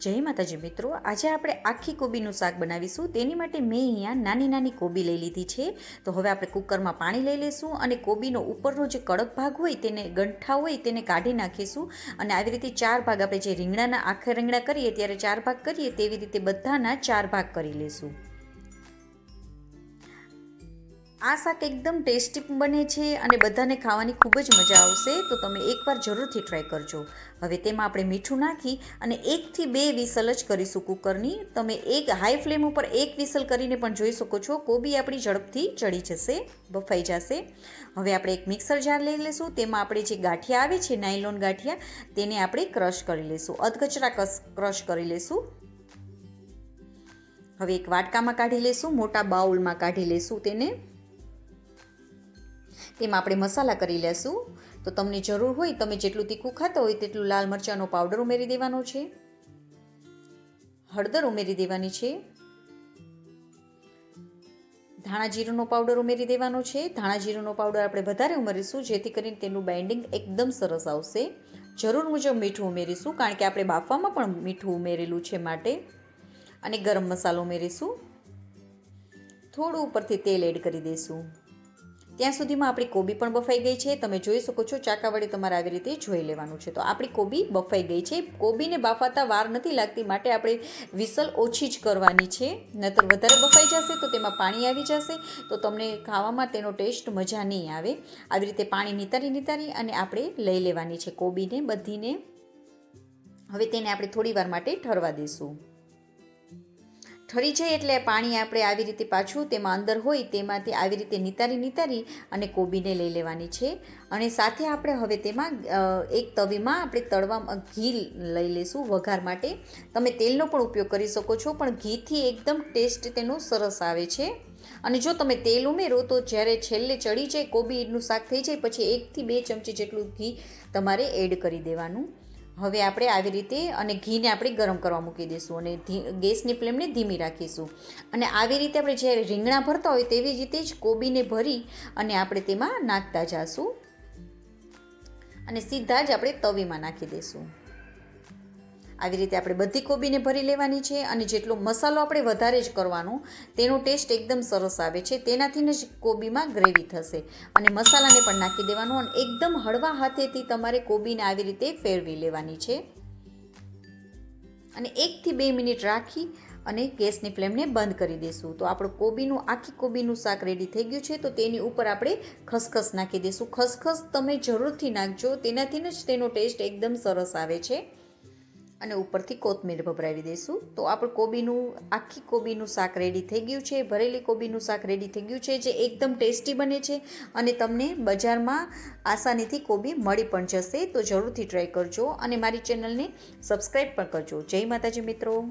જય માતાજી મિત્રો, આજે આપણે આખી કોબીનું શાક બનાવીશું. તેની માટે મેં અહીંયા નાની નાની કોબી લઈ લીધી છે. તો હવે આપણે કુકરમાં પાણી લઈ લઈશું અને કોબીનો ઉપરનો જે કડક ભાગ હોય તેને ગંઠા હોય તેને કાઢી નાખીશું. અને આવી રીતે ચાર ભાગ આપણે જે રીંગણાના આખા રીંગણા કરીએ, ત્યારે ચાર ભાગ કરીએ, તેવી રીતે બધાના ચાર ભાગ કરી લઈશું. આ શાક એકદમ ટેસ્ટી બને છે અને બધાને ખાવાની ખૂબ જ મજા આવશે, તો તમે એકવાર જરૂરથી ટ્રાય કરજો. હવે તેમાં આપણે મીઠું નાખી અને એકથી બે વિસલ જ કરીશું કુકરની. તમે એક હાઈ ફ્લેમ ઉપર એક વિસલ કરીને પણ જોઈ શકો છો કોબી આપણી ઝડપથી ચડી જશે, બફાઈ જશે. હવે આપણે એક મિક્સર જાર લઈ લઈશું. તેમાં આપણે જે ગાંઠિયા આવે છે નાયલોન ગાંઠિયા, તેને આપણે ક્રશ કરી લઈશું. અધકચરા ક્રશ કરી લઈશું. હવે એક વાટકામાં કાઢી લઈશું, મોટા બાઉલમાં કાઢી લઈશું તેને. તેમાં આપણે મસાલા કરી લેશું. તો તમને જરૂર હોય, તમે જેટલું તીખું ખાતા હોય તેટલું લાલ મરચાંનો પાવડર ઉમેરી દેવાનો છે. હળદર ઉમેરી દેવાની છે. ધાણા જીરુંનો પાવડર ઉમેરી દેવાનો છે. ધાણા જીરુંનો પાવડર આપણે વધારે ઉમેરીશું, જેથી કરીને તેનું બાઇન્ડિંગ એકદમ સરસ આવશે. જરૂર મુજબ મીઠું ઉમેરીશું, કારણ કે આપણે બાફવામાં પણ મીઠું ઉમેરેલું છે માટે. અને ગરમ મસાલો ઉમેરીશું. થોડું ઉપરથી તેલ એડ કરી દઈશું ત્યાં સુધીમાં આપણી કોબી પણ બફાઈ ગઈ છે. તમે જોઈ શકો છો ચાકા વડે તમારે આવી રીતે જોઈ લેવાનું છે. તો આપણી કોબી બફાઈ ગઈ છે. કોબીને બાફાતા વાર નથી લાગતી, માટે આપણે વિસલ ઓછી જ કરવાની છે. નહીતર વધારે બફાઈ જશે તો તેમાં પાણી આવી જશે. તો તમને ખાવામાં તેનો ટેસ્ટ મજા નહીં આવે. આવી રીતે પાણી નિતારી નિતારી અને આપણે લઈ લેવાની છે કોબીને બધીને. હવે તેને આપણે થોડી વાર માટે ઠરવા દઈશું ઠરી જાય એટલે પાણી આપણે આવી રીતે પાછું તેમાં અંદર હોય તેમાંથી આવી રીતે નિતારી નિતારી અને કોબીને લઈ લેવાની છે. અને સાથે આપણે હવે તેમાં એક તવીમાં આપણે તળવા ઘી લઈ લઈશું વઘાર માટે. તમે તેલનો પણ ઉપયોગ કરી શકો છો, પણ ઘીથી એકદમ ટેસ્ટ તેનો સરસ આવે છે. અને જો તમે તેલ ઉમેરો તો જ્યારે છેલ્લે ચડી જાય કોબીનું શાક થઈ જાય, પછી એકથી બે ચમચી જેટલું ઘી તમારે એડ કરી દેવાનું. હવે આપણે આવી રીતે અને ઘીને આપણે ગરમ કરવા મૂકી દઈશું અને ગેસની ફ્લેમને ધીમી રાખીશું. અને આવી રીતે આપણે જ્યારે રીંગણા ભરતા હોય તેવી રીતે જ કોબીને ભરી અને આપણે તેમાં નાખતા જાશું. અને સીધા જ આપણે તવીમાં નાખી દઈશું. આવી રીતે આપણે બધી કોબીને ભરી લેવાની છે અને જેટલો મસાલો આપણે વધારે જ કરવાનો, તેનો ટેસ્ટ એકદમ સરસ આવે છે. તેનાથી જ કોબીમાં ગ્રેવી થશે. અને મસાલાને પણ નાખી દેવાનો અને એકદમ હળવા હાથેથી તમારે કોબીને આવી રીતે ફેરવી લેવાની છે. અને એકથી બે મિનિટ રાખી અને ગેસની ફ્લેમને બંધ કરી દઈશું તો આપણું કોબીનું, આખી કોબીનું શાક રેડી થઈ ગયું છે. તો તેની ઉપર આપણે ખસખસ નાખી દઈશું ખસખસ તમે જરૂરથી નાખજો. તેનાથી જ તેનો ટેસ્ટ એકદમ સરસ આવે છે. અને ઉપરથી કોથમીર ભભરાવી દઈશું. તો આપણે કોબીનું, આખી કોબીનું શાક રેડી થઈ ગયું છે. ભરેલી કોબીનું શાક રેડી થઈ ગયું છે, જે એકદમ ટેસ્ટી બને છે અને તમને બજારમાં આસાનીથી કોબી મળી પણ જશે. તો જરૂરથી ટ્રાય કરજો અને મારી ચેનલને સબસ્ક્રાઈબ પણ કરજો. જય માતાજી મિત્રો.